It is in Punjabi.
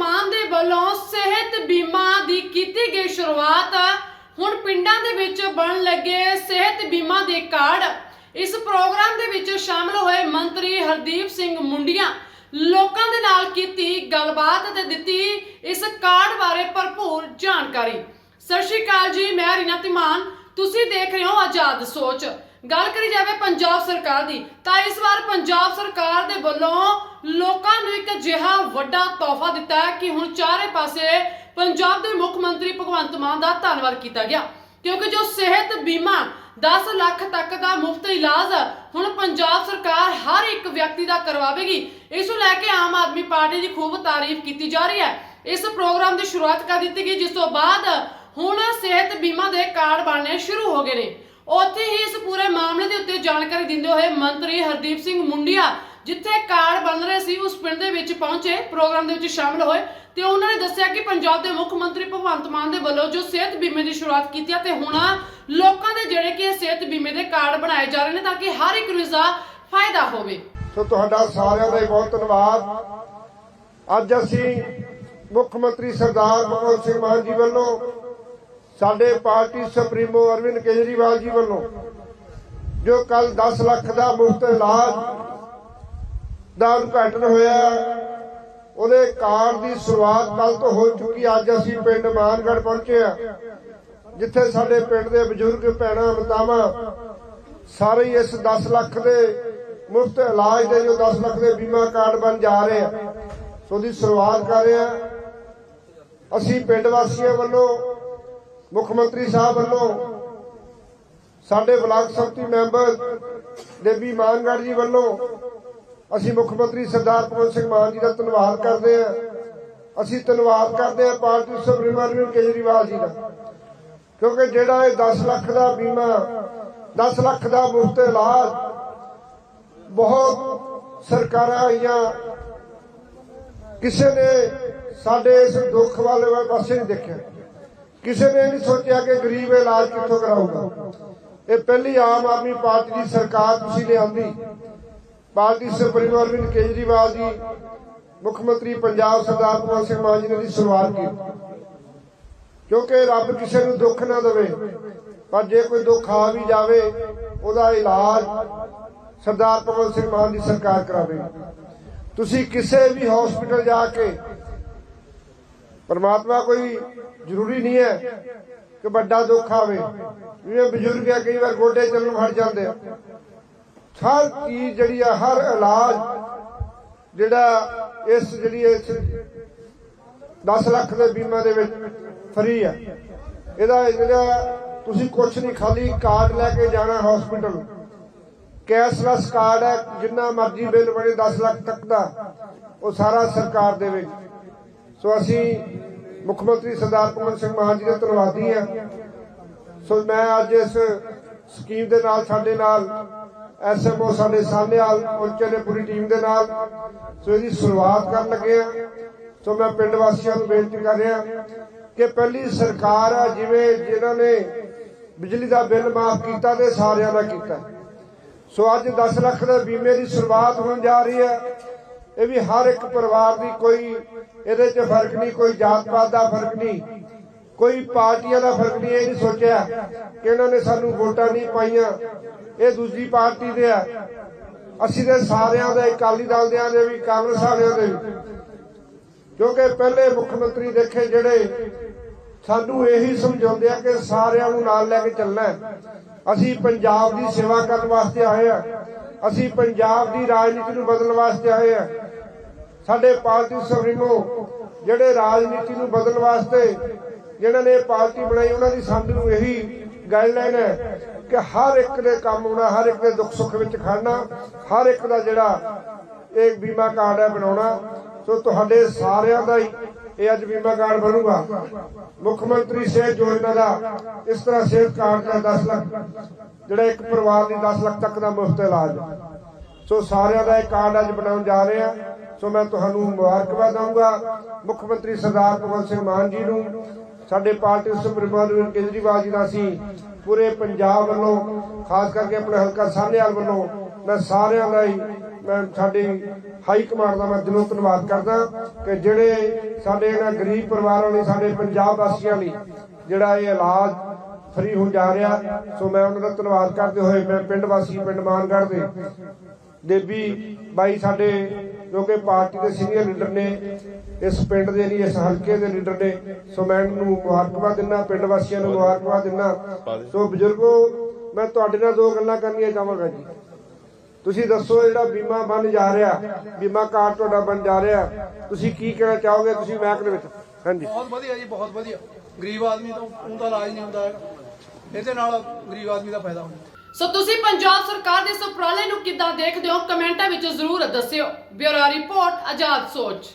ਮਾਨ ਦੇ ਵੱਲੋਂ ਸਿਹਤ ਬੀਮਾ ਦੀ ਕੀਤੀ ਗਈ ਸ਼ੁਰੂਆਤ ਹੁਣ ਪਿੰਡਾਂ ਦੇ ਵਿੱਚ ਬਣਨ ਲੱਗੇ ਸਿਹਤ ਬੀਮਾ ਦੇ ਕਾਰਡ। ਇਸ ਪ੍ਰੋਗਰਾਮ ਦੇ ਵਿੱਚ ਸ਼ਾਮਲ ਹੋਏ ਮੰਤਰੀ ਹਰਦੀਪ ਸਿੰਘ ਮੁੰਡੀਆਂ ਲੋਕਾਂ ਦੇ ਨਾਲ ਕੀਤੀ ਗੱਲਬਾਤ ਤੇ ਦਿੱਤੀ ਇਸ ਕਾਰਡ ਬਾਰੇ ਭਰਪੂਰ ਜਾਣਕਾਰੀ। ਸਤਿ ਸ਼੍ਰੀ ਅਕਾਲ ਜੀ, ਮੈਂ ਰੀਨਾ ਤਿਮਾਨ ਤੁਸੀਂ ਦੇਖ ਰਹੇ ਹੋ ਆਜ਼ਾਦ ਸੋਚ। ਗੱਲ ਕਰੀ ਜਾਵੇ ਪੰਜਾਬ ਸਰਕਾਰ ਦੀ, ਤਾਂ ਇਸ ਵਾਰ ਪੰਜਾਬ ਸਰਕਾਰ ਦੇ ਵੱਲੋਂ ਲੋਕਾਂ ਨੂੰ ਇੱਕ ਅਜਿਹਾ ਵੱਡਾ ਤੋਹਫਾ ਦਿੱਤਾ ਕਿ ਹੁਣ ਚਾਰੇ ਪਾਸੇ ਪੰਜਾਬ ਦੇ ਮੁੱਖ ਮੰਤਰੀ ਭਗਵੰਤ ਮਾਨ ਦਾ ਧੰਨਵਾਦ ਕੀਤਾ ਗਿਆ। ਕਿਉਂਕਿ ਜੋ ਸਿਹਤ ਬੀਮਾ 10 ਲੱਖ ਤੱਕ ਦਾ ਮੁਫਤ ਇਲਾਜ ਹੁਣ ਪੰਜਾਬ ਸਰਕਾਰ ਹਰ ਇੱਕ ਵਿਅਕਤੀ ਦਾ ਕਰਵਾਵੇਗੀ, ਇਸ ਨੂੰ ਲੈ ਕੇ ਆਮ ਆਦਮੀ ਪਾਰਟੀ ਦੀ ਖੂਬ ਤਾਰੀਫ ਕੀਤੀ ਜਾ ਰਹੀ ਹੈ। ਇਸ ਪ੍ਰੋਗਰਾਮ ਦੀ ਸ਼ੁਰੂਆਤ ਕਰ ਦਿੱਤੀ ਗਈ, ਜਿਸ ਤੋਂ ਬਾਅਦ ਹੁਣ ਸਿਹਤ ਬੀਮਾ ਦੇ ਕਾਰਡ ਬਣਨੇ ਸ਼ੁਰੂ ਹੋ ਗਏ ਨੇ। ਉੱਥੇ ਹੀ ਇਸ ਪੂਰੇ ਜਾਣਕਾਰੀ ਦਿੰਦੇ ਹੋਏ ਮੰਤਰੀ ਹਰਦੀਪ ਸਿੰਘ ਮੁੰਡੀਆ, ਜਿੱਥੇ ਕਾਰਡ ਬਣ ਰਹੇ ਸੀ, ਉਸ ਪਿੰਡ ਦੇ ਵਿੱਚ ਪਹੁੰਚੇ, ਪ੍ਰੋਗਰਾਮ ਦੇ ਵਿੱਚ ਸ਼ਾਮਲ ਹੋਏ ਤੇ ਉਹਨਾਂ ਨੇ ਦੱਸਿਆ ਕਿ ਪੰਜਾਬ ਦੇ ਮੁੱਖ ਮੰਤਰੀ ਭਗਵੰਤ ਮਾਨ ਦੇ ਵੱਲੋਂ ਜੋ ਸਿਹਤ ਬੀਮੇ ਦੀ ਸ਼ੁਰੂਆਤ ਕੀਤੀ ਹੈ ਤੇ ਹੁਣ ਲੋਕਾਂ ਦੇ ਜਿਹੜੇ ਕਿ ਸਿਹਤ ਬੀਮੇ ਦੇ ਕਾਰਡ ਬਣਾਏ ਜਾ ਰਹੇ ਨੇ ਤਾਂ ਕਿ ਹਰ ਇੱਕ ਨੂੰ ਇਸਦਾ ਫਾਇਦਾ ਹੋਵੇ। ਸੋ ਤੁਹਾਡਾ ਸਾਰਿਆਂ ਦਾ ਹੀ ਬਹੁਤ ਧੰਨਵਾਦ। ਅੱਜ ਅਸੀਂ ਮੁੱਖ ਮੰਤਰੀ ਸਰਦਾਰ ਭਗਵੰਤ ਸਿੰਘ ਮਾਨ ਜੀ ਵੱਲੋਂ, ਸਾਡੇ ਪਾਰਟੀ ਸੁਪਰੀਮੋ ਅਰਵਿੰਦ ਕੇਜਰੀਵਾਲ ਜੀ ਵੱਲੋਂ ਜੋ ਕੱਲ 10 ਲੱਖ ਦਾ ਮੁਫਤ ਇਲਾਜ ਦਾ ਉਦਘਾਟਨ ਹੋਇਆ, ਉਹਦੇ ਕਾਰਡ ਦੀ ਸ਼ੁਰੂਆਤ ਕੱਲ ਤੋਂ ਹੋ ਚੁੱਕੀ ਅੱਜ ਅਸੀਂ ਪਿੰਡ ਮਾਨਗੜ ਪਹੁੰਚੇ ਆ, ਜਿੱਥੇ ਸਾਡੇ ਪਿੰਡ ਦੇ ਬਜ਼ੁਰਗ ਭੈਣਾਂ, ਮਤਾਵਾਂ ਸਾਰੇ ਇਸ 10 ਲੱਖ ਦੇ ਮੁਫਤ ਇਲਾਜ ਦੇ ਜੋ 10 ਲੱਖ ਦੇ ਬੀਮਾ ਕਾਰਡ ਬਣ ਜਾ ਰਹੇ ਆ ਸੋ ਦੀ ਸ਼ੁਰੂਆਤ ਕਰ ਰਹੇ ਆ। ਅਸੀਂ ਪਿੰਡ ਵਾਸੀਆਂ ਵੱਲੋਂ, ਮੁੱਖ ਮੰਤਰੀ ਸਾਹਿਬ ਵੱਲੋਂ ਸਾਡੇ ਬਲਾਕ ਸੰਮਤੀ ਮੈਂਬਰ ਦੇਵੀ ਮਾਨਗੜ ਜੀ ਵੱਲੋਂ ਅਸੀਂ ਮੁੱਖ ਮੰਤਰੀ ਸਰਦਾਰ ਭਗਵੰਤ ਸਿੰਘ ਮਾਨ ਜੀ ਦਾ ਧੰਨਵਾਦ ਕਰਦੇ ਹਾਂ। ਅਸੀਂ ਧੰਨਵਾਦ ਕਰਦੇ ਹਾਂ ਪਾਰਟੀ ਸੁਪਰੀਮੋ ਅਰਵਿੰਦ ਕੇਜਰੀਵਾਲ ਜੀ ਦਾ, ਕਿਉਂਕਿ ਜਿਹੜਾ ਇਹ 10 ਲੱਖ ਦਾ ਬੀਮਾ 10 ਲੱਖ ਦਾ ਮੁਫਤ ਇਲਾਜ ਬਹੁਤ ਸਰਕਾਰਾਂ ਆਈਆਂ। ਕਿਸੇ ਨੇ ਸਾਡੇ ਇਸ ਦੁੱਖ ਵਾਲੇ ਪਾਸੇ ਨਹੀਂ ਦੇਖਿਆ। ਕਿਸੇ ਨੇ ਨਹੀਂ ਸੋਚਿਆ ਕਿ ਗਰੀਬ ਇਲਾਜ ਕਿੱਥੋਂ ਕਰਾਊਗਾ। ਇਹ ਪਹਿਲੀ ਆਮ ਆਦਮੀ ਪਾਰਟੀ ਦੀ ਸਰਕਾਰ ਤੁਸੀਂ ਲਿਆਂਦੀ ਪਾਰਟੀ ਸੁਪਰੀਮੋ ਅਰਵਿੰਦ ਕੇਜਰੀਵਾਲ ਜੀ, ਮੁੱਖ ਮੰਤਰੀ ਪੰਜਾਬ ਸਰਦਾਰ ਭਗਵੰਤ ਸਿੰਘ ਮਾਨ ਜੀ ਨੇ ਦੀ ਸ਼ੁਰੂਆਤ ਕੀਤੀ। ਕਿਉਂਕਿ ਰੱਬ ਕਿਸੇ ਨੂੰ ਦੁੱਖ ਨਾ ਦੇਵੇ, ਪਰ ਜੇ ਕੋਈ ਦੁੱਖ ਆ ਵੀ ਜਾਵੇ, ਉਹਦਾ ਇਲਾਜ ਸਰਦਾਰ ਭਗਵੰਤ ਸਿੰਘ ਮਾਨ ਦੀ ਸਰਕਾਰ ਕਰਾਵੇ। ਤੁਸੀਂ ਕਿਸੇ ਵੀ ਹਸਪੀਟਲ ਜਾ ਕੇ, ਪਰਮਾਤਮਾ ਕੋਈ ਜ਼ਰੂਰੀ ਨਹੀਂ ਹੈ ਕਿ ਵੱਡਾ ਦੁੱਖ ਆਵੇ। ਜਿਵੇਂ ਬਜ਼ੁਰਗ ਆ, ਕਈ ਵਾਰ ਗੋਡੇ ਚੱਲਣ ਹਟ ਜਾਂਦੇ ਆ। ਹਰ ਚੀਜ਼ ਜਿਹੜੀ ਆ, ਹਰ ਇਲਾਜ ਜਿਹੜਾ ਇਸ ਜਿਹੜੀ ਇਸ 10 ਲੱਖ ਦੇ ਬੀਮਾ ਦੇ ਵਿੱਚ ਫ੍ਰੀ ਆ। ਇਹਦਾ ਜਿਹੜਾ ਤੁਸੀਂ ਕੁਝ ਨਹੀਂ, ਖਾਲੀ ਕਾਰਡ ਲੈ ਕੇ ਜਾਣਾ ਹਸਪੀਟਲ ਕੈਸ਼ਲੈਸ ਕਾਰਡ ਹੈ, ਜਿੰਨਾ ਮਰਜ਼ੀ ਬਿੱਲ ਬਣੇ 10 ਲੱਖ ਤੱਕ ਦਾ, ਉਹ ਸਾਰਾ ਸਰਕਾਰ ਦੇ ਵਿੱਚ। ਸੋ ਅਸੀਂ ਮੁੱਖ ਮੰਤਰੀ ਸਰਦਾਰ ਭਗਵੰਤ ਸਿੰਘ ਮਾਨ ਜੀ ਦੇ ਧੰਨਵਾਦੀ ਹਾਂ। ਸੋ ਮੈਂ ਅੱਜ ਇਸ ਸਕੀਮ ਦੇ ਨਾਲ ਸਾਡੇ ਨਾਲ ਐਸਐਮਓ ਸਾਡੇ ਸਾਹਨੇਵਾਲ ਪਹੁੰਚੇ ਨੇ ਪੂਰੀ ਟੀਮ ਦੇ ਨਾਲ। ਸੋ ਇਹਦੀ ਸ਼ੁਰੂਆਤ ਕਰਨ ਲੱਗੇ ਆ ਸੋ ਮੈਂ ਪਿੰਡ ਵਾਸੀਆਂ ਨੂੰ ਬੇਨਤੀ ਕਰ ਰਿਹਾ ਕਿ ਪਹਿਲੀ ਸਰਕਾਰ ਆ ਜਿਵੇਂ ਜਿਨ੍ਹਾਂ ਨੇ ਬਿਜਲੀ ਦਾ ਬਿੱਲ ਮਾਫ ਕੀਤਾ ਤੇ ਸਾਰਿਆਂ ਦਾ ਕੀਤਾ। ਸੋ ਅੱਜ 10 ਲੱਖ ਦੇ ਬੀਮੇ ਦੀ ਸ਼ੁਰੂਆਤ ਹੋਣ ਜਾ ਰਹੀ ਹੈ। ਇਹ ਵੀ ਹਰ ਇੱਕ ਪਰਿਵਾਰ ਦੀ ਕੋਈ ਇਹਦੇ 'ਚ ਫ਼ਰਕ ਨਹੀਂ, ਕੋਈ ਜਾਤ ਪਾਤ ਦਾ ਫ਼ਰਕ ਨਹੀਂ, ਕੋਈ ਪਾਰਟੀਆਂ ਦਾ ਫ਼ਰਕ ਨਹੀਂ, ਇਹ ਨਹੀਂ ਸੋਚਿਆ ਕਿ ਇਹਨਾਂ ਨੇ ਸਾਨੂੰ ਵੋਟਾਂ ਨਹੀਂ ਪਾਈਆਂ। ਇਹ ਦੂਜੀ ਪਾਰਟੀ ਦੇ ਆ। ਅਸੀਂ ਤੇ ਸਾਰਿਆਂ ਦੇ ਅਕਾਲੀ ਦਲ ਦਿਆਂ ਦੇ ਵੀ, ਕਾਂਗਰਸ ਵਾਲਿਆਂ ਦੇ ਵੀ। ਕਿਉਂਕਿ ਪਹਿਲੇ ਮੁੱਖ ਮੰਤਰੀ ਦੇਖੇ ਜਿਹੜੇ ਸਾਨੂੰ ਇਹੀ ਸਮਝਾਉਂਦੇ ਆ ਕਿ ਸਾਰਿਆਂ ਨੂੰ ਨਾਲ ਲੈ ਕੇ ਚੱਲਣਾ ਅਸੀਂ ਪੰਜਾਬ ਦੀ ਸੇਵਾ ਕਰਨ ਵਾਸਤੇ ਆਏ ਆ। ਅਸੀਂ ਪੰਜਾਬ ਦੀ ਰਾਜਨੀਤੀ ਨੂੰ ਬਦਲਣ ਵਾਸਤੇ ਆਏ ਆ। ਸਾਡੇ ਪਾਰਟੀ ਸੁਪਰੀਮੋ ਜਿਹੜੇ ਰਾਜਨੀਤੀ ਨੂੰ ਬਦਲਣ ਵਾਸਤੇ ਜਿਨ੍ਹਾਂ ਨੇ ਪਾਰਟੀ ਬਣਾਈ, ਉਹਨਾਂ ਦੀ ਸਾਨੂੰ ਇਹੀ ਗਾਈਡਲਾਈਨ ਹੈ ਕਿ ਹਰ ਇੱਕ ਦੇ ਕੰਮ ਆਉਣਾ, ਹਰ ਇੱਕ ਦੇ ਦੁੱਖ ਸੁੱਖ ਵਿੱਚ ਖੜਨਾ, ਹਰ ਇੱਕ ਦਾ ਜਿਹੜਾ ਇਹ ਬੀਮਾ ਕਾਰਡ ਹੈ ਬਣਾਉਣਾ। ਸੋ ਤੁਹਾਡੇ ਸਾਰਿਆਂ ਦਾ ਹੀ ਇਹ ਅੱਜ ਬੀਮਾ ਕਾਰਡ ਬਣੂਗਾ। ਮੁੱਖ ਮੰਤਰੀ ਸਿਹਤ ਯੋਜਨਾ ਦਾ ਇਸ ਤਰ੍ਹਾਂ ਸਿਹਤ ਕਾਰਡ ਦਾ 10 ਲੱਖ, ਜਿਹੜਾ ਇੱਕ ਪਰਿਵਾਰ ਦੀ 10 ਲੱਖ ਤੱਕ ਦਾ ਮੁਫਤ ਇਲਾਜ। ਸੋ ਸਾਰਿਆਂ ਦਾ ਇਹ ਕਾਰਡ ਅੱਜ ਬਣਾਉਣ ਜਾ ਰਹੇ ਆ ਸੋ ਮੈਂ ਤੁਹਾਨੂੰ ਮੁਬਾਰਕਬਾਦ ਦਊਂਗਾ ਮੁੱਖ ਮੰਤਰੀ ਸਰਦਾਰ ਭਗਵੰਤ ਸਿੰਘ ਮਾਨ ਜੀ ਨੂੰ। ਸਾਡੇ ਪਾਰਟੀ ਸੁਪਰੀਮੋ ਅਰਵਿੰਦ ਕੇਜਰੀਵਾਲ ਜੀ ਦਾ ਅਸੀਂ ਪੂਰੇ ਪੰਜਾਬ ਵੱਲੋਂ, ਖਾਸ ਕਰਕੇ ਆਪਣੇ ਹਲਕਾ ਸਾਹਨੇਵਾਲ ਵੱਲੋਂ ਮੈਂ ਸਾਰਿਆਂ ਦਾ ਹੀ, ਮੈਂ ਸਾਡੀ ਹਾਈ ਕਮਾਂਡ ਦਾ ਮੈਂ ਦਿਲੋਂ ਧੰਨਵਾਦ ਕਰਦਾ ਕਿ ਜਿਹੜੇ ਸਾਡੇ ਇਹਨਾਂ ਗਰੀਬ ਪਰਿਵਾਰਾਂ ਲਈ, ਸਾਡੇ ਪੰਜਾਬ ਵਾਸੀਆਂ ਲਈ ਜਿਹੜਾ ਇਹ ਇਲਾਜ ਫਰੀ ਹੋ ਜਾ ਰਿਹਾ। ਸੋ ਮੈਂ ਉਹਨਾਂ ਦਾ ਧੰਨਵਾਦ ਕਰਦੇ ਹੋਏ ਮੈਂ ਪਿੰਡ ਵਾਸੀ, ਪਿੰਡ ਮਾਨਗੜ੍ਹ ਦੇ ਦੇਵੀ ਬਾਈ ਸਾਡੇ ਜੋ ਕਿ ਪਾਰਟੀ ਦੇ ਸੀਨੀਅਰ ਲੀਡਰ ਨੇ, ਇਸ ਪਿੰਡ ਦੇ ਲਈ ਇਸ ਹਲਕੇ ਦੇ ਲੀਡਰ ਨੇ, ਸੋ ਮੈਂ ਨੂੰ ਮੁਬਾਰਕਬਾਦ ਦਿੰਦਾ, ਪਿੰਡ ਵਾਸੀਆਂ ਨੂੰ ਮੁਬਾਰਕਬਾਦ ਦਿੰਦਾ। ਸੋ ਬਜ਼ੁਰਗੋ, ਮੈਂ ਤੁਹਾਡੇ ਨਾਲ ਦੋ ਗੱਲਾਂ ਕਰਨੀਆਂ ਚਾਹਾਂਗਾ ਜੀ। ਤੁਸੀਂ ਦੱਸੋ ਜਿਹੜਾ ਬੀਮਾ ਬਣ ਜਾ ਰਿਹਾ, ਬੀਮਾ ਕਾਰਡ ਤੁਹਾਡਾ ਬਣ ਜਾ ਰਿਹਾ, ਤੁਸੀਂ ਕੀ ਕਹਿਣਾ ਚਾਹੋਗੇ ਤੁਸੀਂ ਮਹਿਕਮੇ ਵਿੱਚ? ਹਾਂਜੀ। ਬਹੁਤ ਵਧੀਆ ਜੀ, ਬਹੁਤ ਵਧੀਆ। ਗਰੀਬ ਆਦਮੀ ਤੋਂ ਉਹਦਾ ਇਲਾਜ ਨਹੀਂ ਹੁੰਦਾ ਇਹਦੇ ਨਾਲ ਗਰੀਬ ਆਦਮੀ ਦਾ ਫਾਇਦਾ ਹੁੰਦਾ। ਸੋ ਤੁਸੀਂ ਪੰਜਾਬ ਸਰਕਾਰ ਦੇ ਇਸ ਉਪਰਾਲੇ ਨੂੰ ਕਿੱਦਾਂ ਦੇਖਦੇ ਹੋ? ਕਮੈਂਟਾਂ ਵਿੱਚ ਜ਼ਰੂਰ ਦੱਸਿਓ। ਬਿਊਰੋ ਰਿਪੋਰਟ, ਆਜ਼ਾਦ ਸੋਚ